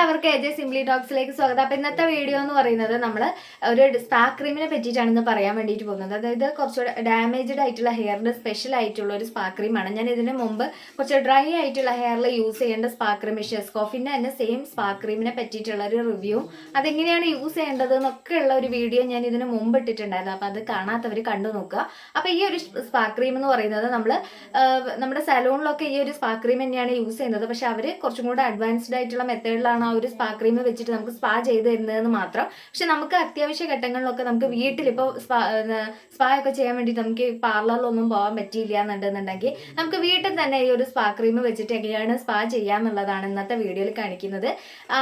എല്ലാവർക്കും AJ simply ടോക്സിലേക്ക് സ്വാഗതം. അപ്പം ഇന്നത്തെ വീഡിയോ എന്ന് പറയുന്നത് നമ്മൾ ഒരു സ്പാ ക്രീമിനെ പറ്റിയിട്ടാണ് പറയാൻ വേണ്ടിയിട്ട് പോകുന്നത്. അതായത് കുറച്ച് ഡാമേജ്ഡ് ആയിട്ടുള്ള ഹെയറിന് സ്പെഷ്യൽ ആയിട്ടുള്ള ഒരു സ്പാ ക്രീമാണ്. ഞാൻ ഇതിന് മുമ്പ് കുറച്ച് ഡ്രൈ ആയിട്ടുള്ള ഹെയറിൽ യൂസ് ചെയ്യേണ്ട സ്പാ ക്രീം ഷെസ്കോഫിന്റെ തന്നെ സെയിം സ്പാ ക്രീമിനെ പറ്റിയിട്ടുള്ള ഒരു റിവ്യൂ അതെങ്ങനെയാണ് യൂസ് ചെയ്യേണ്ടത് എന്നൊക്കെ ഉള്ള ഒരു വീഡിയോ ഞാൻ ഇതിന് മുമ്പ് ഇട്ടിട്ടുണ്ടായിരുന്നു. അപ്പോൾ അത് കാണാത്തവർ കണ്ടു നോക്കുക. അപ്പോൾ ഈ ഒരു സ്പാ ക്രീം എന്ന് പറയുന്നത് നമ്മൾ നമ്മുടെ സലൂണിലൊക്കെ ഈ ഒരു സ്പാ ക്രീം തന്നെയാണ് യൂസ് ചെയ്യുന്നത്. പക്ഷേ അവർ കുറച്ചും കൂടെ അഡ്വാൻസ്ഡ് ആയിട്ടുള്ള മെത്തേഡിലാണ് ഒരു സ്പാ ക്രീം വെച്ചിട്ട് നമുക്ക് സ്പാ ചെയ്ത് തരുന്നതെന്ന് മാത്രം. പക്ഷെ നമുക്ക് അത്യാവശ്യ ഘട്ടങ്ങളിലൊക്കെ നമുക്ക് വീട്ടിൽ ഇപ്പോൾ സ്പാ സ്പാ ഒക്കെ ചെയ്യാൻ വേണ്ടിയിട്ട് നമുക്ക് പാർലറിലൊന്നും പോകാൻ പറ്റിയില്ല എന്നുണ്ടെന്നുണ്ടെങ്കിൽ നമുക്ക് വീട്ടിൽ തന്നെ ഈ ഒരു സ്പാ ക്രീം വെച്ചിട്ട് എങ്ങനെയാണ് സ്പാ ചെയ്യാന്നുള്ളതാണ് ഇന്നത്തെ വീഡിയോയിൽ കാണിക്കുന്നത്.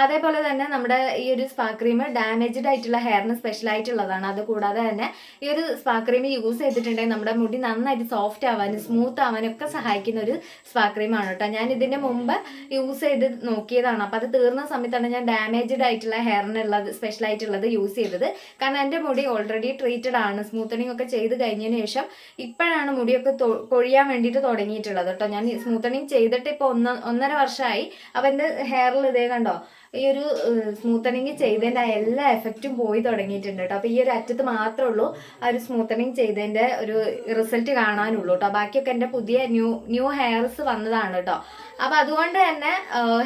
അതേപോലെ തന്നെ നമ്മുടെ ഈ ഒരു സ്പാ ക്രീം ഡാമേജ്ഡ് ആയിട്ടുള്ള ഹെയറിന് സ്പെഷ്യൽ ആയിട്ടുള്ളതാണ്. അതുകൂടാതെ തന്നെ ഈ ഒരു സ്പാ ക്രീം യൂസ് ചെയ്തിട്ടുണ്ടെങ്കിൽ നമ്മുടെ മുടി നന്നായിട്ട് സോഫ്റ്റ് ആവാനും സ്മൂത്ത് ആവാനും ഒക്കെ സഹായിക്കുന്ന ഒരു സ്പാ ക്രീമാണ് കേട്ടോ. ഞാൻ ഇതിന് മുമ്പ് യൂസ് ചെയ്ത് നോക്കിയതാണ്. അപ്പം അത് തീർന്ന സമയത്താണ് ഞാൻ ഡാമേജ്ഡ് ആയിട്ടുള്ള ഹെയറിനുള്ളത് സ്പെഷ്യൽ ആയിട്ടുള്ളത് യൂസ് ചെയ്തത്. കാരണം എന്റെ മുടി ഓൾറെഡി ട്രീറ്റഡ് ആണ്. സ്മൂത്തണിങ് ഒക്കെ ചെയ്ത് കഴിഞ്ഞതിന് ശേഷം ഇപ്പോഴാണ് മുടിയൊക്കെ കൊഴിയാൻ വേണ്ടിയിട്ട് തുടങ്ങിയിട്ടുള്ളത് കേട്ടോ. ഞാൻ സ്മൂത്തണിങ് ചെയ്തിട്ട് ഇപ്പോൾ ഒന്ന് ഒന്നര വർഷമായി അപ്പം എന്റെ ഹെയറിൽ ഇതേ കണ്ടോ ഈ ഒരു സ്മൂത്തണിങ് ചെയ്തതിന്റെ എല്ലാ എഫക്റ്റും പോയി തുടങ്ങിയിട്ടുണ്ട് കേട്ടോ അപ്പോൾ ഈ ഒരു അറ്റത്ത് മാത്രമേ ഉള്ളൂ ആ ഒരു സ്മൂത്തണിങ് ചെയ്തതിന്റെ ഒരു റിസൾട്ട് കാണാനുള്ളൂ കേട്ടോ ബാക്കിയൊക്കെ എന്റെ പുതിയ ന്യൂ ന്യൂ ഹെയർസ് വന്നതാണ് കേട്ടോ അപ്പോൾ അതുകൊണ്ട് തന്നെ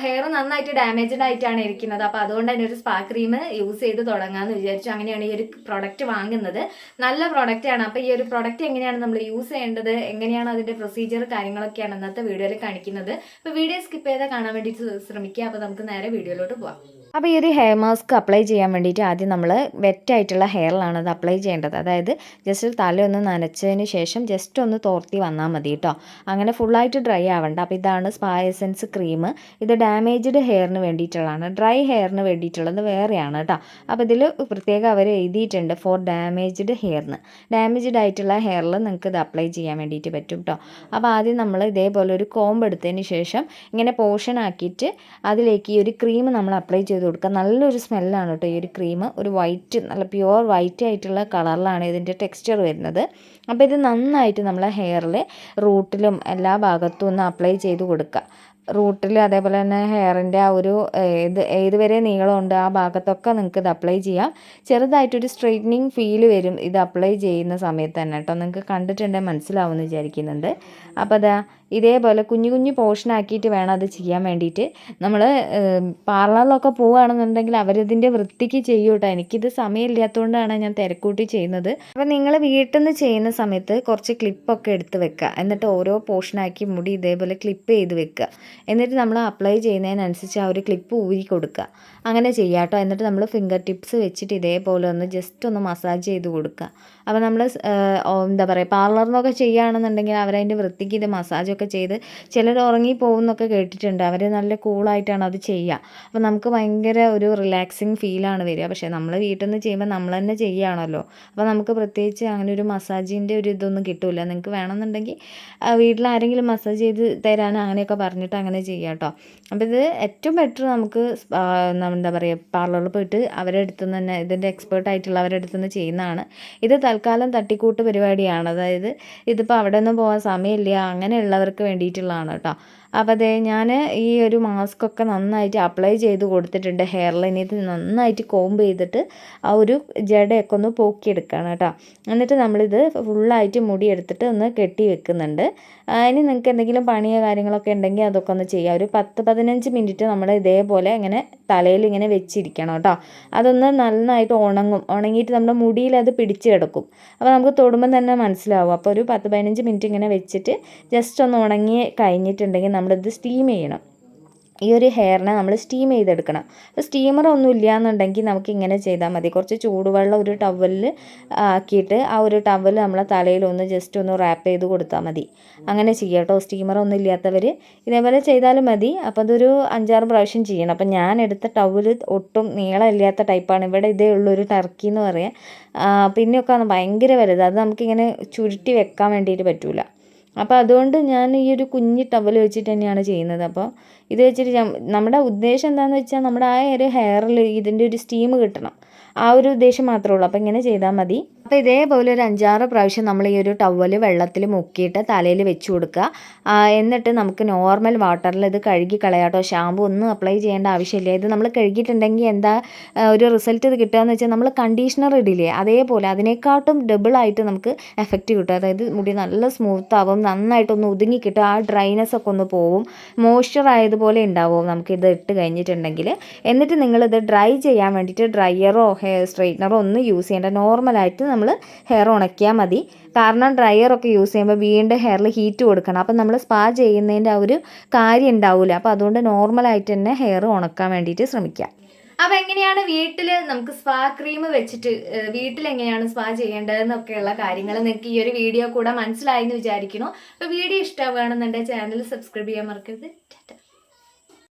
ഹെയർ നന്നായിട്ട് ഡാമേജ്ഡ് ആയിട്ടാണ് ഇരിക്കുന്നത്. അപ്പോൾ അതുകൊണ്ട് തന്നെ ഒരു സ്പാ ക്രീം യൂസ് ചെയ്ത് തുടങ്ങാമെന്ന് വിചാരിച്ചു. അങ്ങനെയാണ് ഈ ഒരു പ്രൊഡക്റ്റ് വാങ്ങുന്നത്. നല്ല പ്രൊഡക്റ്റാണ് അപ്പോൾ ഈ ഒരു പ്രൊഡക്റ്റ് എങ്ങനെയാണ് നമ്മൾ യൂസ് ചെയ്യേണ്ടത്? എങ്ങനെയാണ് അതിന്റെ പ്രൊസീജിയർ കാര്യങ്ങളൊക്കെയാണ് ഇന്നത്തെ വീഡിയോയിൽ കാണിക്കുന്നത്. അപ്പോൾ വീഡിയോ സ്കിപ്പ് ചെയ്താൽ കാണാൻ വേണ്ടി ശ്രമിക്കുക. അപ്പോൾ നമുക്ക് നേരെ വീഡിയോയിലോട്ട് പോവാം അപ്പോൾ ഈ ഒരു ഹെയർ മാസ്ക് അപ്ലൈ ചെയ്യാൻ വേണ്ടിയിട്ട് ആദ്യം നമ്മൾ വെറ്റായിട്ടുള്ള ഹെയറിലാണ് അത് അപ്ലൈ ചെയ്യേണ്ടത്. അതായത് ജസ്റ്റ് തലയൊന്ന് നനച്ചതിന് ശേഷം ജസ്റ്റ് ഒന്ന് തോർത്തി വന്നാൽ മതി കേട്ടോ അങ്ങനെ ഫുള്ളായിട്ട് ഡ്രൈ ആവണ്ട. അപ്പോൾ ഇതാണ് സ്പാ എസൻസ് ക്രീം ഇത് ഡാമേജ്ഡ് ഹെയറിന് വേണ്ടിയിട്ടുള്ളതാണ്. ഡ്രൈ ഹെയറിന് വേണ്ടിയിട്ടുള്ളത് വേറെയാണ് കേട്ടോ അപ്പോൾ ഇതിൽ പ്രത്യേകം അവർ എഴുതിയിട്ടുണ്ട് ഫോർ ഡാമേജ്ഡ് ഹെയറിന് ഡാമേജ്ഡ് ആയിട്ടുള്ള ഹെയറിൽ നിങ്ങൾക്ക് ഇത് അപ്ലൈ ചെയ്യാൻ വേണ്ടിയിട്ട് പറ്റും കേട്ടോ അപ്പോൾ ആദ്യം നമ്മൾ ഇതേപോലെ ഒരു കോമ്പ് എടുത്തതിന് ശേഷം ഇങ്ങനെ പോർഷൻ ആക്കിയിട്ട് അതിലേക്ക് ഈ ഒരു ക്രീം നമ്മൾ അപ്ലൈ ചെയ്ത് കൊടുക്കുക നല്ലൊരു സ്മെല്ലാണ് കേട്ടോ. ഈ ഒരു ക്രീം ഒരു വൈറ്റ് നല്ല പ്യുവർ വൈറ്റ് ആയിട്ടുള്ള കളറിലാണ് ഇതിന്റെ ടെക്സ്ചർ വരുന്നത്. അപ്പോൾ ഇത് നന്നായിട്ട് നമ്മളെ ഹെയറിൽ റൂട്ടിലും എല്ലാ ഭാഗത്തും ഒന്ന് അപ്ലൈ ചെയ്ത് കൊടുക്കുക. റൂട്ടിൽ അതേപോലെ തന്നെ ഹെയറിന്റെ ആ ഒരു ഏത് ഏത് വരെ നീളമുണ്ട് ആ ഭാഗത്തൊക്കെ നിങ്ങൾക്ക് ഇത് അപ്ലൈ ചെയ്യാം. ചെറുതായിട്ടൊരു സ്ട്രെയിറ്റനിങ് ഫീൽ വരും ഇത് അപ്ലൈ ചെയ്യുന്ന സമയത്ത് തന്നെ കേട്ടോ. നിങ്ങൾക്ക് കണ്ടിട്ടുണ്ടെങ്കിൽ മനസ്സിലാവുമെന്ന് വിചാരിക്കുന്നുണ്ട്. അപ്പോൾ അതാ ഇതേപോലെ കുഞ്ഞു കുഞ്ഞു പോർഷൻ ആക്കിയിട്ട് വേണം അത് ചെയ്യാൻ വേണ്ടിയിട്ട്. നമ്മൾ പാർലറിലൊക്കെ പോവുകയാണെന്നുണ്ടെങ്കിൽ അവരിതിന്റെ വൃത്തിക്ക് ചെയ്യും കേട്ടോ. എനിക്കിത് സമയമില്ലാത്തതുകൊണ്ടാണ് ഞാൻ തിരക്കൂട്ടി ചെയ്യുന്നത്. അപ്പോൾ നിങ്ങൾ വീട്ടിൽ നിന്ന് ചെയ്യുന്ന സമയത്ത് കുറച്ച് ക്ലിപ്പൊക്കെ എടുത്ത് വെക്കുക. എന്നിട്ട് ഓരോ പോർഷനാക്കി മുടി ഇതേപോലെ ക്ലിപ്പ് ചെയ്ത് വെക്കുക. എന്നിട്ട് നമ്മൾ അപ്ലൈ ചെയ്യുന്നതിനനുസരിച്ച് ആ ഒരു ക്ലിപ്പ് ഊരി കൊടുക്കുക. അങ്ങനെ ചെയ്യുക കേട്ടോ. എന്നിട്ട് നമ്മൾ ഫിംഗർ ടിപ്സ് വെച്ചിട്ട് ഇതേപോലെ ഒന്ന് ജസ്റ്റ് ഒന്ന് മസാജ് ചെയ്ത് കൊടുക്കുക. അപ്പോൾ നമ്മൾ എന്താ പറയുക പാർലറിൽ നിന്നൊക്കെ ചെയ്യുകയാണെന്നുണ്ടെങ്കിൽ അവരതിന്റെ വൃത്തിക്ക് ഇത് മസാജൊക്കെ ചെയ്ത് ചിലർ ഉറങ്ങിപ്പോകുന്നൊക്കെ കേട്ടിട്ടുണ്ട്. അവർ നല്ല കൂളായിട്ടാണ് അത് ചെയ്യുക. അപ്പോൾ നമുക്ക് ഭയങ്കര ഒരു റിലാക്സിങ് ഫീലാണ് വരിക. പക്ഷേ നമ്മൾ വീട്ടിൽ നിന്ന് ചെയ്യുമ്പോൾ നമ്മൾ തന്നെ ചെയ്യുകയാണല്ലോ. അപ്പോൾ നമുക്ക് പ്രത്യേകിച്ച് അങ്ങനെ ഒരു മസാജിന്റെ ഒരു ഇതൊന്നും കിട്ടില്ല നിങ്ങൾക്ക് വേണമെന്നുണ്ടെങ്കിൽ വീട്ടിൽ ആരെങ്കിലും മസാജ് ചെയ്ത് തരാൻ അങ്ങനെയൊക്കെ പറഞ്ഞിട്ട് അങ്ങനെ ചെയ്യാം കേട്ടോ. അപ്പോൾ ഇത് ഏറ്റവും ബെറ്റർ നമുക്ക് എന്താ പറയുക പാർലറിൽ പോയിട്ട് അവരുടെ അടുത്ത് നിന്ന് തന്നെ ഇതിന്റെ എക്സ്പേർട്ട് ആയിട്ടുള്ള അവരുടെ അടുത്ത് നിന്ന് ചെയ്യുന്നതാണ്. ഇത് തൽക്കാലം തട്ടിക്കൂട്ട് പരിപാടിയാണ്. അതായത് ഇതിപ്പോൾ അവിടെ നിന്ന് പോകാൻ സമയമില്ല. അങ്ങനെയുള്ളവർക്ക് വേണ്ടിയിട്ടുള്ളതാണ് കേട്ടോ. അപ്പോൾ അതെ ഞാൻ ഈ ഒരു മാസ്ക് ഒക്കെ നന്നായിട്ട് അപ്ലൈ ചെയ്ത് കൊടുത്തിട്ടുണ്ട് ഹെയർ ഇത് നന്നായിട്ട് കോംബ് ചെയ്തിട്ട് ആ ഒരു ജടയൊക്കെ ഒന്ന് പോക്കിയെടുക്കുകയാണ് കേട്ടോ. എന്നിട്ട് നമ്മളിത് ഫുള്ളായിട്ട് മുടി എടുത്തിട്ട് ഒന്ന് കെട്ടി വെക്കുന്നുണ്ട്. ഇനി നിങ്ങൾക്ക് എന്തെങ്കിലും പണിയോ കാര്യങ്ങളൊക്കെ ഉണ്ടെങ്കിൽ അതൊക്കെ ഒന്ന് ചെയ്യാം. ഒരു പത്ത് പതിനഞ്ച് മിനിറ്റ് നമ്മൾ ഇതേപോലെ ഇങ്ങനെ തലയിൽ ഇങ്ങനെ വെച്ചിരിക്കണം കേട്ടോ. അതൊന്ന് നന്നായിട്ട് ഉണങ്ങും. ഉണങ്ങിയിട്ട് നമ്മുടെ മുടിയിൽ അത് പിടിച്ച് കിടക്കും. അപ്പോൾ നമുക്ക് തൊടുമ്പം തന്നെ മനസ്സിലാവും. അപ്പോൾ ഒരു പത്ത് പതിനഞ്ച് മിനിറ്റ് ഇങ്ങനെ വെച്ചിട്ട് ജസ്റ്റ് ഒന്ന് ഉണങ്ങി കഴിഞ്ഞിട്ടുണ്ടെങ്കിൽ നമ്മളിത് സ്റ്റീം ചെയ്യണം. ഈ ഒരു ഹെയറിനെ നമ്മൾ സ്റ്റീം ചെയ്തെടുക്കണം. അപ്പോൾ സ്റ്റീമർ ഒന്നും ഇല്ല എന്നുണ്ടെങ്കിൽ നമുക്ക് ഇങ്ങനെ ചെയ്താൽ മതി. കുറച്ച് ചൂടുവെള്ളം ഒരു ടവലിൽ ആക്കിയിട്ട് ആ ഒരു ടവൽ നമ്മളെ തലയിൽ ഒന്ന് ജസ്റ്റ് ഒന്ന് റാപ്പ് ചെയ്ത് കൊടുത്താൽ മതി. അങ്ങനെ ചെയ്യാം കേട്ടോ. സ്റ്റീമർ ഒന്നും ഇല്ലാത്തവർ ഇതേപോലെ ചെയ്താലും മതി. അപ്പോൾ അതൊരു അഞ്ചാറ് പ്രാവശ്യം ചെയ്യണം. അപ്പോൾ ഞാൻ എടുത്ത ടവൽ ഒട്ടും നീളമില്ലാത്ത ടൈപ്പാണ് ഇവിടെ ഇതേ ഉള്ളൊരു ടർക്കി എന്ന് പറയാം. പിന്നെയൊക്കെ ഭയങ്കര വലുത്. അത് നമുക്കിങ്ങനെ ചുരുട്ടി വെക്കാൻ വേണ്ടിയിട്ട് പറ്റൂല. അപ്പോൾ അതുകൊണ്ട് ഞാൻ ഈ ഒരു കുഞ്ഞി ടവൽ വെച്ചിട്ട് തന്നെയാണ് ചെയ്യുന്നത്. അപ്പോൾ ഇത് വെച്ചിട്ട് നമ്മുടെ ഉദ്ദേശം എന്താണെന്ന് വെച്ചാൽ നമ്മുടെ ആ ഒരു ഹെയറിൽ ഇതിന്റെ ഒരു സ്റ്റീം കിട്ടണം. ആ ഒരു ഉദ്ദേശം മാത്രമേ ഉള്ളൂ. അപ്പോൾ ഇങ്ങനെ ചെയ്താൽ മതി. അപ്പോൾ ഇതേപോലെ ഒരു അഞ്ചാറ് പ്രാവശ്യം നമ്മൾ ഈ ഒരു ടവൽ വെള്ളത്തിൽ മുക്കിയിട്ട് തലയിൽ വെച്ച് കൊടുക്കുക. എന്നിട്ട് നമുക്ക് നോർമൽ വാട്ടറിൽ ഇത് കഴുകി കളയാട്ടോ ഷാമ്പു ഒന്നും അപ്ലൈ ചെയ്യേണ്ട ആവശ്യമില്ല. ഇത് നമ്മൾ കഴുകിയിട്ടുണ്ടെങ്കിൽ എന്താ ഒരു റിസൾട്ട് ഇത് കിട്ടുകയെന്ന് വെച്ചാൽ നമ്മൾ കണ്ടീഷണർ ഇടില്ലേ അതേപോലെ അതിനെക്കാട്ടും ഡബിളായിട്ട് നമുക്ക് എഫക്റ്റ് കിട്ടും. അതായത് മുടി നല്ല സ്മൂത്ത് ആവും നന്നായിട്ടൊന്ന് ഒതുങ്ങി കിട്ടും ആ ഡ്രൈനെസ് ഒക്കെ ഒന്ന് പോവും മോയ്സ്ചർ ആയതുപോലെ ഉണ്ടാവും. ഇത് ഇട്ട് കഴിഞ്ഞിട്ടുണ്ടെങ്കിൽ. എന്നിട്ട് നിങ്ങളിത് ഡ്രൈ ചെയ്യാൻ വേണ്ടിയിട്ട് ഡ്രയറോ ഹെയർ സ്ട്രെയിറ്റ്നറോ ഒന്നും യൂസ് ചെയ്യേണ്ട. നോർമലായിട്ട് നമ്മൾ ഹെയർ ഉണക്കിയാൽ മതി. കാരണം ഡ്രയറൊക്കെ യൂസ് ചെയ്യുമ്പോൾ വീണ്ടും ഹെയറിൽ ഹീറ്റ് കൊടുക്കണം. അപ്പം നമ്മൾ സ്പാ ചെയ്യുന്നതിന്റെ ആ ഒരു കാര്യം ഉണ്ടാവില്ല അപ്പോൾ അതുകൊണ്ട് നോർമലായിട്ട് തന്നെ ഹെയർ ഉണക്കാൻ വേണ്ടിയിട്ട് ശ്രമിക്കുക അപ്പം എങ്ങനെയാണ് വീട്ടിൽ നമുക്ക് സ്പാ ക്രീം വെച്ചിട്ട് വീട്ടിൽ എങ്ങനെയാണ് സ്പാ ചെയ്യേണ്ടതെന്നൊക്കെയുള്ള കാര്യങ്ങൾ നിങ്ങൾക്ക് ഈ ഒരു വീഡിയോ കൂടെ മനസ്സിലായി എന്ന് വിചാരിക്കുന്നു. അപ്പോൾ വീഡിയോ ഇഷ്ടമാവുകയാണെന്നുണ്ടെങ്കിൽ ചാനൽ സബ്സ്ക്രൈബ് ചെയ്യാൻ മറക്കരുത്.